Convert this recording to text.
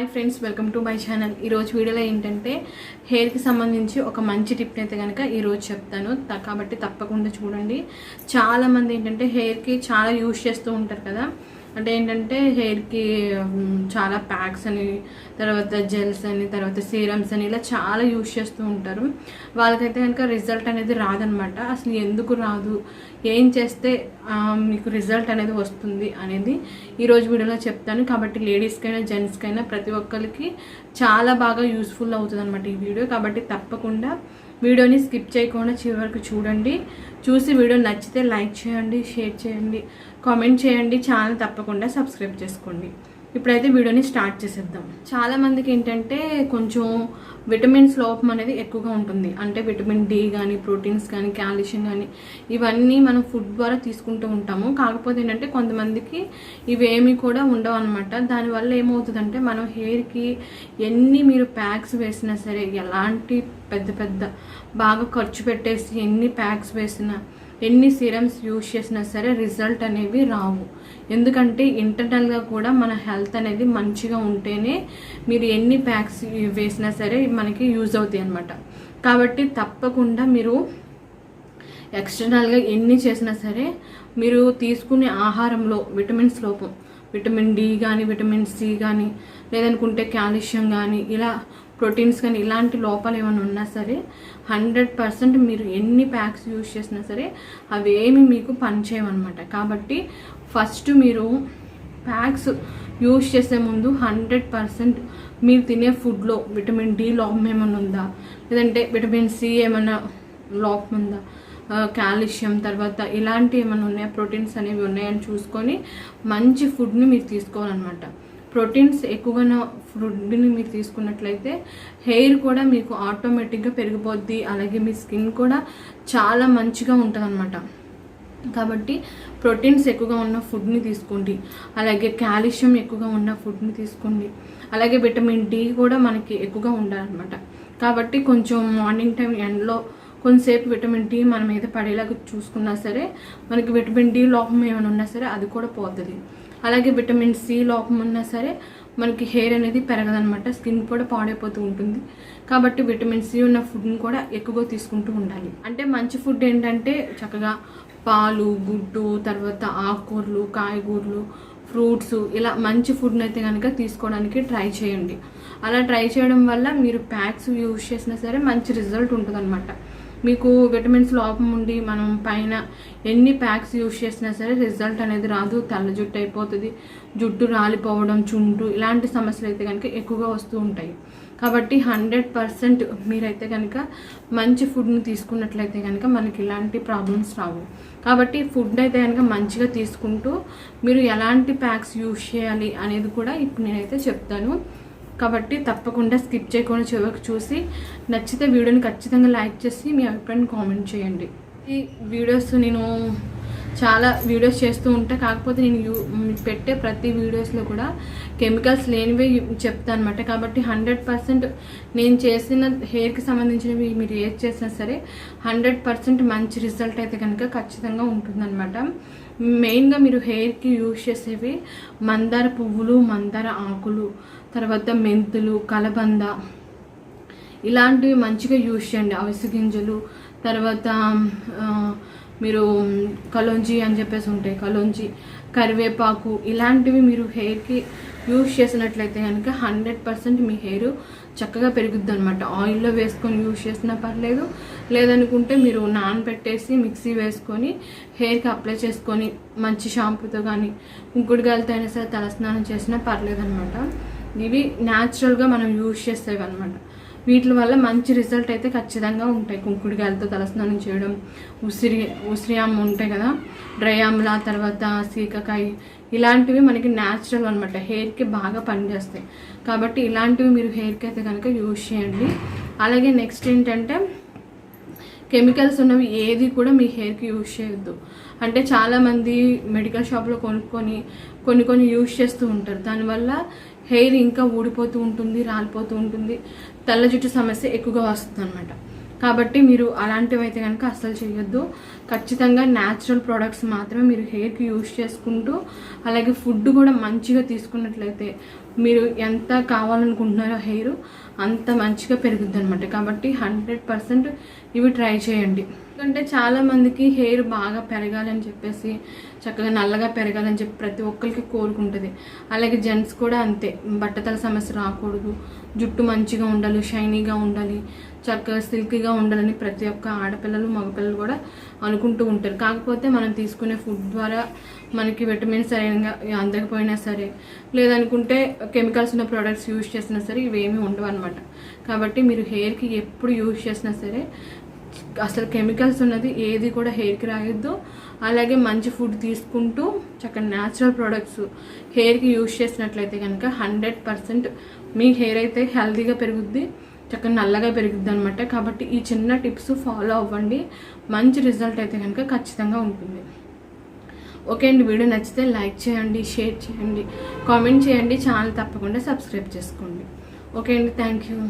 Hi friends welcome to my channel ఈరోజు వీడియోలో ఏంటంటే హెయిర్కి సంబంధించి ఒక మంచి టిప్ అయితే కనుక ఈరోజు చెప్తాను. కాబట్టి తప్పకుండా చూడండి. చాలామంది ఏంటంటే హెయిర్కి చాలా యూజ్ చేస్తూ ఉంటారు కదా. అంటే ఏంటంటే హెయిర్కి చాలా ప్యాక్స్ అని తర్వాత జెల్స్ అని తర్వాత సీరమ్స్ అని ఇలా చాలా యూజ్ చేస్తూ ఉంటారు. వాళ్ళకైతే కనుక రిజల్ట్ అనేది రాదనమాట. అసలు ఎందుకు రాదు? ఏం చేస్తే మీకు రిజల్ట్ అనేది వస్తుంది అనేది ఈరోజు వీడియోలో చెప్తాను. కాబట్టి లేడీస్కైనా జెంట్స్కైనా ప్రతి ఒక్కరికి చాలా బాగా యూస్ఫుల్ అవుతుంది అనమాట ఈ వీడియో. కాబట్టి తప్పకుండా వీడియోని స్కిప్ చేయకుండా చివరికి చూడండి. చూసి వీడియో నచ్చితే లైక్ చేయండి షేర్ చేయండి. కామెంట్ చేయండి ఛానల్ తప్పకుండా సబ్స్క్రైబ్ చేసుకోండి. ఇప్పుడైతే వీడియోని స్టార్ట్ చేసేద్దాం. చాలామందికి ఏంటంటే కొంచెం విటమిన్స్ లోపం అనేది ఎక్కువగా ఉంటుంది. అంటే విటమిన్ డి కానీ ప్రోటీన్స్ కానీ క్యాల్షియం కానీ ఇవన్నీ మనం ఫుడ్ ద్వారా తీసుకుంటూ ఉంటాము. కాకపోతే ఏంటంటే కొంతమందికి ఇవేమీ కూడా ఉండవు అనమాట దానివల్ల ఏమవుతుందంటే మనం హెయిర్కి ఎన్ని మీరు ప్యాక్స్ వేసినా సరే ఎలాంటి పెద్ద పెద్ద బాగా ఖర్చు పెట్టేసి ఎన్ని ప్యాక్స్ వేసినా ఎన్ని సీరమ్స్ యూజ్ చేసినా సరే రిజల్ట్ అనేవి రావు. ఎందుకంటే ఇంటర్నల్గా కూడా మన హెల్త్ అనేది మంచిగా ఉంటేనే మీరు ఎన్ని ప్యాక్స్ వేసినా సరే మనకి యూజ్ అవుతాయి అనమాట కాబట్టి తప్పకుండా మీరు ఎక్స్టర్నల్గా ఎన్ని చేసినా సరే మీరు తీసుకునే ఆహారంలో విటమిన్స్ లోపం విటమిన్ డి కానీ విటమిన్ సి కానీ లేదనుకుంటే కాల్షియం కానీ ఇలా ప్రోటీన్స్ కానీ ఇలాంటి లోపాలు ఏమైనా ఉన్నా సరే హండ్రెడ్ పర్సెంట్ మీరు ఎన్ని ప్యాక్స్ యూజ్ చేసినా సరే అవేమి మీకు పనిచేయమన్నమాట కాబట్టి ఫస్ట్ మీరు ప్యాక్స్ యూజ్ చేసే ముందు హండ్రెడ్ పర్సెంట్ మీరు తినే ఫుడ్లో విటమిన్ డి లోపం ఏమైనా ఉందా? లేదంటే విటమిన్ సి ఏమైనా లోపం ఉందా? కాల్షియం తర్వాత ఇలాంటి ఏమైనా ఉన్నాయా? ప్రోటీన్స్ అనేవి ఉన్నాయని చూసుకొని మంచి ఫుడ్ని మీరు తీసుకోవాలన్నమాట. ప్రోటీన్స్ ఎక్కువగా ఫుడ్ని మీరు తీసుకున్నట్లయితే హెయిర్ కూడా మీకు ఆటోమేటిక్గా పెరిగిపోద్ది. అలాగే మీ స్కిన్ కూడా చాలా మంచిగా ఉంటుంది కాబట్టి ప్రోటీన్స్ ఎక్కువగా ఉన్న ఫుడ్ని తీసుకోండి. అలాగే కాల్షియం ఎక్కువగా ఉన్న ఫుడ్ని తీసుకోండి. అలాగే విటమిన్ డి కూడా మనకి ఎక్కువగా ఉండాలన్నమాట. కాబట్టి కొంచెం మార్నింగ్ టైం ఎండ్లో కొంతసేపు విటమిన్ డి మన మీద పడేలాగా చూసుకున్నా సరే మనకి విటమిన్ డి లోపం ఏమైనా ఉన్నా సరే అది కూడా పోతుంది. అలాగే విటమిన్ సి లోపం ఉన్నా సరే మనకి హెయిర్ అనేది పెరగదనమాట స్కిన్ కూడా పాడైపోతూ ఉంటుంది. కాబట్టి విటమిన్ సి ఉన్న ఫుడ్ని కూడా ఎక్కువగా తీసుకుంటూ ఉండాలి. అంటే మంచి ఫుడ్ ఏంటంటే చక్కగా పాలు గుడ్డు తర్వాత ఆకుకూరలు కాయగూరలు ఫ్రూట్స్ ఇలా మంచి ఫుడ్ని అయితే కనుక తీసుకోవడానికి ట్రై చేయండి. అలా ట్రై చేయడం వల్ల మీరు ప్యాక్స్ యూజ్ చేసినా సరే మంచి రిజల్ట్ ఉంటుందన్నమాట. మీకు విటమిన్స్ లోపం ఉండి మనం పైన ఎన్ని ప్యాక్స్ యూజ్ చేసినా సరే రిజల్ట్ అనేది రాదు. తెల్ల జుట్టు అయిపోతుంది. జుట్టు రాలిపోవడం చుంటు ఇలాంటి సమస్యలు అయితే కనుక ఎక్కువగా వస్తూ ఉంటాయి. కాబట్టి హండ్రెడ్ పర్సెంట్ మీరైతే కనుక మంచి ఫుడ్ని తీసుకున్నట్లయితే కనుక మనకి ఇలాంటి ప్రాబ్లమ్స్ రావు. కాబట్టి ఫుడ్ అయితే కనుక మంచిగా తీసుకుంటూ మీరు ఎలాంటి ప్యాక్స్ యూజ్ చేయాలి అనేది కూడా ఇప్పుడు నేనైతే చెప్తాను. కాబట్టి తప్పకుండా స్కిప్ చేయకుండా చివరికి చూసి నచ్చితే వీడియోని ఖచ్చితంగా లైక్ చేసి మీ అభిప్రాయాన్ని కామెంట్ చేయండి. ఈ వీడియోస్ నేను చాలా వీడియోస్ చేస్తూ ఉంటా. కాకపోతే నేను యూ- పెట్టే ప్రతి వీడియోస్లో కూడా కెమికల్స్ లేనివే చెప్తాను అనమాట కాబట్టి హండ్రెడ్ పర్సెంట్ నేను చేసిన హెయిర్కి సంబంధించినవి మీరు ఏది చేసినా సరే హండ్రెడ్ పర్సెంట్ మంచి రిజల్ట్ అయితే కనుక ఖచ్చితంగా ఉంటుందన్నమాట. మెయిన్గా మీరు హెయిర్కి యూజ్ చేసేవి మందార పువ్వులు మందార ఆకులు తర్వాత మెంతులు కలబంద ఇలాంటివి మంచిగా యూజ్ చేయండి. అవిసె గింజలు తర్వాత మీరు కలోంజీ అని చెప్పేసి ఉంటాయి కలోంజి కరివేపాకు ఇలాంటివి మీరు హెయిర్కి యూజ్ చేసినట్లయితే కనుక హండ్రెడ్ పర్సెంట్ మీ హెయిర్ చక్కగా పెరుగుద్ది అనమాట ఆయిల్లో వేసుకొని యూజ్ చేసినా పర్లేదు లేదనుకుంటే మీరు నానబెట్టేసి మిక్సీ వేసుకొని హెయిర్కి అప్లై చేసుకొని మంచి షాంపూతో కానీ కుంకుడుగాయలతో అయినా సరే తలస్నానం చేసినా పర్లేదు అనమాట ఇవి న్యాచురల్గా మనం యూజ్ చేసేవి అనమాట వీటి వల్ల మంచి రిజల్ట్ అయితే ఖచ్చితంగా ఉంటాయి. కుంకుడుకాయలతో తలస్నానం చేయడం ఉసిరి ఉసిరి ఆమ్ల ఉంటాయి కదా. డ్రై ఆమ్లా తర్వాత సీకకాయ ఇలాంటివి మనకి న్యాచురల్ అనమాట హెయిర్కి బాగా పనిచేస్తాయి. కాబట్టి ఇలాంటివి మీరు హెయిర్కి అయితే కనుక యూజ్ చేయండి. అలాగే నెక్స్ట్ ఏంటంటే కెమికల్స్ ఉన్నవి ఏది కూడా మీ హెయిర్కి యూజ్ చేయొద్దు. అంటే చాలామంది మెడికల్ షాప్లో కొనుక్కొని కొన్ని కొన్ని యూజ్ చేస్తూ ఉంటారు. దానివల్ల హెయిర్ ఇంకా ఊడిపోతూ ఉంటుంది రాలిపోతూ ఉంటుంది. తెల్ల జుట్టు సమస్య ఎక్కువగా వస్తుంది అనమాట కాబట్టి మీరు అలాంటివి అయితే కనుక అస్సలు చేయొద్దు. ఖచ్చితంగా న్యాచురల్ ప్రోడక్ట్స్ మాత్రమే మీరు హెయిర్కి యూజ్ చేసుకుంటూ అలాగే ఫుడ్ కూడా మంచిగా తీసుకున్నట్లయితే మీరు ఎంత కావాలనుకుంటున్నారో హెయిర్ అంత మంచిగా పెరుగుద్ది అనమాట కాబట్టి హండ్రెడ్ పర్సెంట్ ఇవి ట్రై చేయండి. ఎందుకంటే చాలామందికి హెయిర్ బాగా పెరగాలని చెప్పేసి చక్కగా నల్లగా పెరగాలని చెప్పి ప్రతి ఒక్కరికి కోరుకుంటుంది. అలాగే జెంట్స్ కూడా అంతే. బట్టతల సమస్య రాకూడదు. జుట్టు మంచిగా ఉండాలి షైనీగా ఉండాలి చక్కగా సిల్కీగా ఉండాలని ప్రతి ఒక్క ఆడపిల్లలు మగపిల్లలు కూడా అనుకుంటూ ఉంటారు. కాకపోతే మనం తీసుకునే ఫుడ్ ద్వారా మనకి విటమిన్స్ సరిగా అందకపోయినా సరే లేదనుకుంటే కెమికల్స్ ఉన్న ప్రోడక్ట్స్ యూజ్ చేసినా సరే ఇవేమీ ఉండవు అనమాట కాబట్టి మీరు హెయిర్కి ఎప్పుడు యూజ్ చేసినా సరే అసలు కెమికల్స్ ఉన్నది ఏది కూడా హెయిర్కి రాయొద్దు. అలాగే మంచి ఫుడ్ తీసుకుంటూ చక్కగా న్యాచురల్ ప్రోడక్ట్స్ హెయిర్కి యూజ్ చేసినట్లయితే కనుక హండ్రెడ్ పర్సెంట్ మీ హెయిర్ అయితే హెల్తీగా పెరుగుద్ది చక్కగా నల్లగా పెరుగుద్ది అనమాట కాబట్టి ఈ చిన్న టిప్స్ ఫాలో అవ్వండి. మంచి రిజల్ట్ అయితే కనుక ఖచ్చితంగా ఉంటుంది. ఓకే అండి వీడియో నచ్చితే లైక్ చేయండి షేర్ చేయండి కామెంట్ చేయండి ఛానల్ తప్పకుండా సబ్స్క్రైబ్ చేసుకోండి. ఓకే అండి థ్యాంక్ యూ